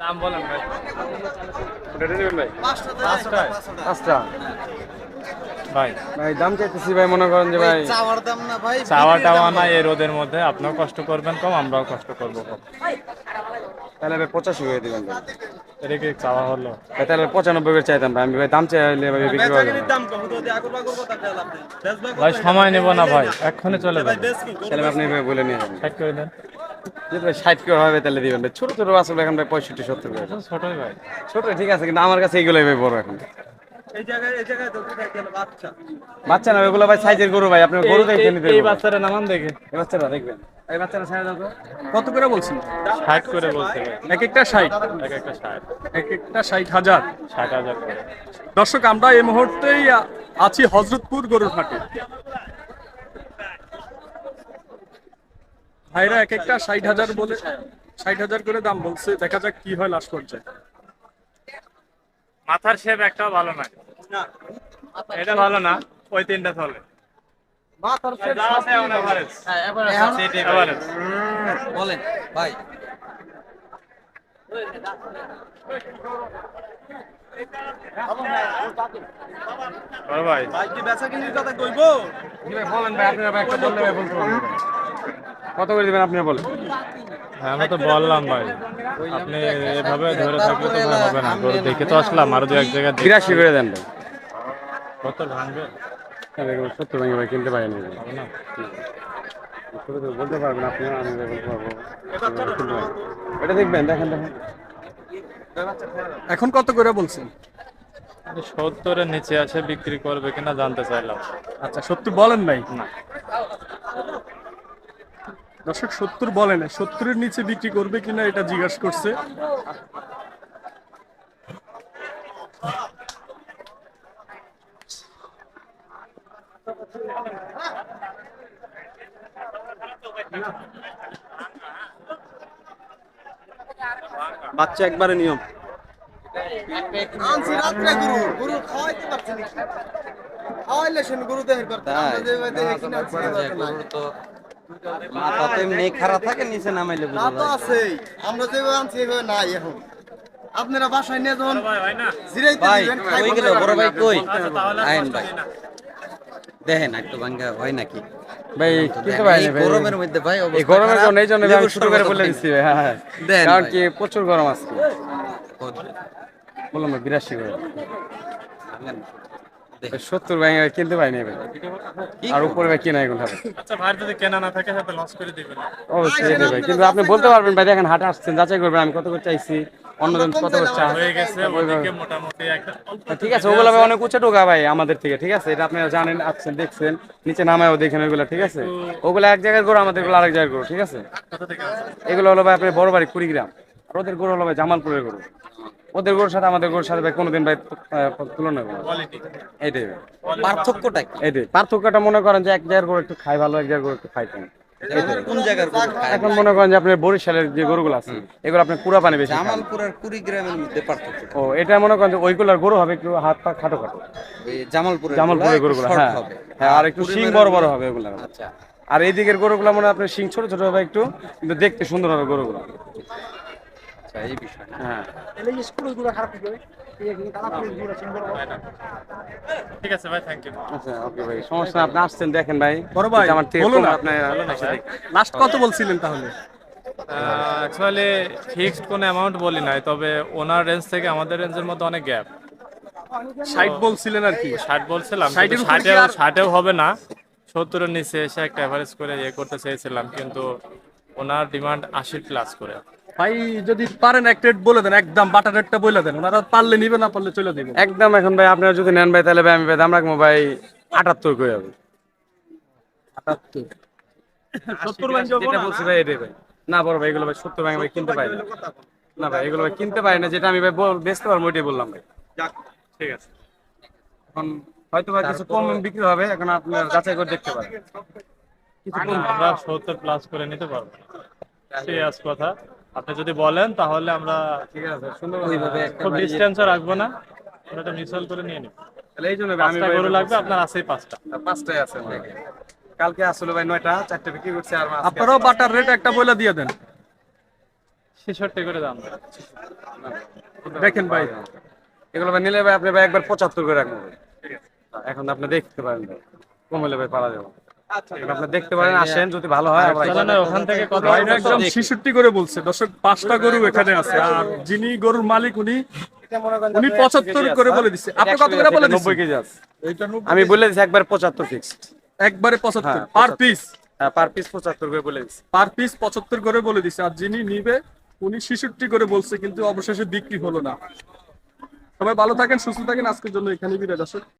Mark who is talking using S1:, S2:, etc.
S1: দাম বলেন ভাই।
S2: ওটা নেবেন ভাই?
S1: পাঁচটায়
S2: পাঁচটা।
S1: ভাই।
S2: ভাই দাম চাইতেছি ভাই মনে করেন যে ভাই
S3: চাওয়ার দাম না ভাই
S1: চাওয়া টাওয়া না এই রোদের মধ্যে আপনিও কষ্ট করবেন কম আমরাও কষ্ট করব কম।
S2: তাহলে ভাই পঁচাশি করে দিবেন ভাই।
S1: এটা কি চাওয়া হলো?
S2: ভাই তাহলে পঁচানব্বই করে চাইতাম ভাই। আমি ভাই দাম চাইলে ভাই বিক্রি
S3: চালাম
S1: ভাই সময় নেব না ভাই এক্ষুনি চলে যাবে।
S2: তাহলে আপনি ভাই বলে নিয়ে যাবেন।
S1: ষাট করে দেন।
S2: যদি ভাই ষাট করে হবে তাহলে দিবেন ভাই। ছোট ছোট আসলে এখন ভাই পঁয়ষট্টি সত্তর করে।
S1: ছোটই ভাই।
S2: ছোট ঠিক আছে কিন্তু আমার কাছে এইগুলোই ভাই বড় এখন।
S3: এই জায়গায় এই জায়গায় তো কোথায় গেল বাচ্চা।
S2: বাচ্চা না এগুলো ভাই সাইজের গরু ভাই আপনি গরু দেখে নিতে
S1: এই
S2: হবে।
S1: নামান দেখে
S2: এই বাচ্চাটা দেখবেন। এই বাচ্চাটা ছেড়ে দাও
S4: কত করে বলছেন?
S1: করে
S4: এক একটা ষাট?
S1: এক একটা
S4: এক হাজার? দর্শক আমরা এই মুহূর্তেই আছি হজরতপুর গরুর হাটে। ভাইরা এক একটা ষাট হাজার বলে ষাট হাজার করে দাম বলছে দেখা যাক কি হয় লাস্ট পর্যায়ে।
S1: মাথার শেপ একটা ভালো না। এটা ভালো না ওই তিনটা চলে। যা আছে এখন average। Average।
S3: বলেন ভাই।
S1: ভাই।
S3: ভাই কি বেচা কিনির কথা কইবো?
S2: ভাই বলেন ভাই আপনারা একটা বললে ভাই বলতে ভাই। কত করে দিবেন আপনি বলেন?
S1: হ্যাঁ আমি তো বললাম ভাই। আপনি এভাবে ধরে থাকলে তো হবে না গরু দেখে তো আসলাম আরও দু এক জায়গায় দেখতে
S2: বিরাশি করে দেন ভাই।
S1: কত ভাঙবে?
S2: সত্তর ভেঙে ভাই কিনতে পারেন
S1: না।
S2: বলতে পারবেন আপনি আমি বলতে পারব। এটা দেখবেন দেখেন দেখেন।
S4: এখন কত করে বলছেন?
S1: সত্তরের নিচে আছে বিক্রি করবে কিনা জানতে চাইলাম।
S4: আচ্ছা সত্যি বলেন নাই।
S1: না।
S4: দর্শক সত্তর বলে না সত্তরের নিচে বিক্রি করবে কিনা এটা জিজ্ঞাসা করছে।
S3: বাচ্চা একবারে নিয়ম। খাওয়াইলে শুন গুরু দেহের করতে আমরা যে ভাই দেখে কিনা
S5: গরুর তো মাথা তো এমনি খারাপ থাকে নিচে নামাইলে বুঝা
S3: তো আছেই। আমরা যেভাবে আনছি এভাবে নাই এখন। আপনারা বাসায় নিয়ে যখন জিরাইতে দিবেন
S5: কই গেল? বড় ভাই কই?
S1: আচ্ছা
S5: আইন ভাই। দেখেন একটু ভাঙ্গা হয় নাকি?
S2: ভাই কিনতে ভাই
S5: গরমের মধ্যে ভাই
S2: এই গরমের জন্য এই জন্য আমি
S5: লেবুর
S2: করে বলে
S5: খাই।
S2: ভাই হ্যাঁ কারণ কি প্রচুর গরম আছে বললাম বিরাশি করে। সত্তর ভেঙে ভাই কিনতে পারিনি ভাই। আর উপরে ভাই কিনা হবে।
S1: আচ্ছা ভাই যদি কেনা না থাকে সাথে লস করে দিবেন।
S2: অবশ্যই ভাই কিন্তু আপনি বলতে পারবেন ভাই দেখেন হাটে আসছেন যাচাই করবেন আমি কত করে চাইছি অন্যজন কত করে চা
S1: হয়ে গেছে ওইদিকে মোটামুটি একটা
S2: ঠিক আছে ওগুলো ভাই অনেক উঁচা টোকা ভাই আমাদের থেকে ঠিক আছে? এটা আপনারা জানেন আসছেন দেখছেন নিচে নামায়ও দেখেন ওইগুলো ঠিক আছে? ওগুলো এক জায়গায় গরু আমাদেরগুলো আরেক জায়গায় গরু ঠিক আছে?
S1: আছে
S2: এগুলো হলো ভাই আপনার বড় বাড়ি কুড়িগ্রাম। আর ওদের গরু হলো ভাই জামালপুরের গরু। ওদের গরুর সাথে আমাদের গরুর সাথে ভাই কোনোদিন ভাই তুলনা করব না। এইটাই
S5: পার্থক্যটা কি?
S2: এইটাই। পার্থক্যটা মনে করেন যে এক জায়গার গরু একটু খাই ভালো এক জায়গার গরু একটু খাই কম।
S5: কোন জায়গার
S2: এখন মনে করেন যে আপনার বরিশালের যে গরুগুলো আছে এগুলো আপনার পুরা পানি বেশি খায়।
S5: জামালপুর আর কুড়িগ্রামের মধ্যে পার্থক্য।
S2: ও এটা মনে করেন যে ওইগুলোর গরু হবে একটু হাত পা খাটো খাটো।
S5: জামালপুরের জামালপুরেরগুলা
S2: গরুগুলো হ্যাঁ। হ্যাঁ আর একটু শিং বড় বড় হবে ওগুলো
S5: আচ্ছা।
S2: আর এই দিকের গরুগুলো মনে হয় আপনার শিং ছোট ছোট হবে একটু কিন্তু দেখতে সুন্দর হবে গরুগুলো।
S5: এই বিষয়
S2: হ্যাঁ।
S1: ঠিক আছে ভাই থ্যাংক ইউ
S2: আচ্ছা ওকে ভাই সমস্যা আপনি আসছেন দেখেন ভাই।
S4: বড় ভাই,
S2: আমার থেকে
S4: বলুন
S2: আপনি
S4: লাস্ট কত বলছিলেন তাহলে?
S1: অ্যাকচুয়ালি ফিক্সড কোনো অ্যামাউন্ট বলি নাই তবে ওনার রেঞ্জ থেকে আমাদের রেঞ্জের মধ্যে অনেক গ্যাপ
S4: ষাট বলছিলেন আর কি।
S1: ষাট বলছিলাম ষাটেও হবে না। সত্তরের নিচে এসে একটা অ্যাভারেজ করে ইয়ে করতে চেয়েছিলাম কিন্তু ওনার ডিমান্ড আশি প্লাস করে।
S4: ভাই যদি পারেন এক রেট বলে দেন একদম বাটার রেটটা বলে দেন। ওনারা পারলে নিবে না পারলে চলে দিবেন
S2: একদম এখন ভাই আপনারা যদি নেন ভাই তাহলে ভাই আমি ভাই দাম রাখব ভাই আটাত্তর করে যাবে
S4: সত্তর
S2: যেটা বলছি ভাই এটাই ভাই। না বড় ভাই এগুলো ভাই সত্তর ভাই ভাই কিনতে পারি না। না ভাই এগুলো ভাই কিনতে পারি না যেটা আমি ভাই বেচতে পারব ওইটাই বললাম ভাই।
S1: ঠিক আছে।
S2: এখন হয়তো কিছু কম বিক্রি হবে এখন আপনার যাচাই করে দেখতে পারেন। কিছু কম
S1: আমরা সত্তর প্লাস করে নিতে পারব। সিরিয়াস কথা। আপনি যদি বলেন তাহলে আমরা
S2: ঠিক আছে সুন্দর
S5: ওইভাবে একটা
S1: খুব রাখব না। করে নিয়ে নিব।
S2: তাহলে এই জন্য আমি ভাই
S1: গরু লাগবে আপনার আছেই পাঁচটা।
S2: পাঁচটায় আছে কালকে আসলে ভাই নয়টা চারটে বিক্রি করছে আর
S4: আপনারাও বাটার রেট একটা বলে দিয়ে দেন।
S1: ছেষট্টি করে দাম।
S4: দেখেন ভাই
S2: এগুলো ভাই নিলে ভাই আপনি ভাই একবার পঁচাত্তর করে রাখবেন। এখন আপনি দেখতে পারেন ভাই কমলে ভাই পারা যাবে। আপনি দেখতে পারেন আসেন যদি ভালো হয়
S1: ওখান থেকে
S4: একদম ছেষট্টি করে বলছে। দর্শক পাঁচটা গরু এখানে আছে। আর যিনি গরুর মালিক উনি উনি পঁচাত্তর করে বলে দিচ্ছে আপনি কত করে বলে
S2: নব্বই কেজি আছে। আমি বলে দিচ্ছি একবার পঁচাত্তর ফিক্সড
S4: একবারে পঁচাত্তর
S2: হ্যাঁ,
S4: পার পিস
S2: হ্যাঁ পার পিস পঁচাত্তর করে বলে দিচ্ছি
S4: পার পিস পঁচাত্তর করে বলে দিচ্ছে আর যিনি নিবে উনি ছেষট্টি করে বলছে কিন্তু অবশেষে বিক্রি হলো না। সবাই ভালো থাকেন সুস্থ থাকেন। আজকের জন্য এখানে বিদায় দর্শক।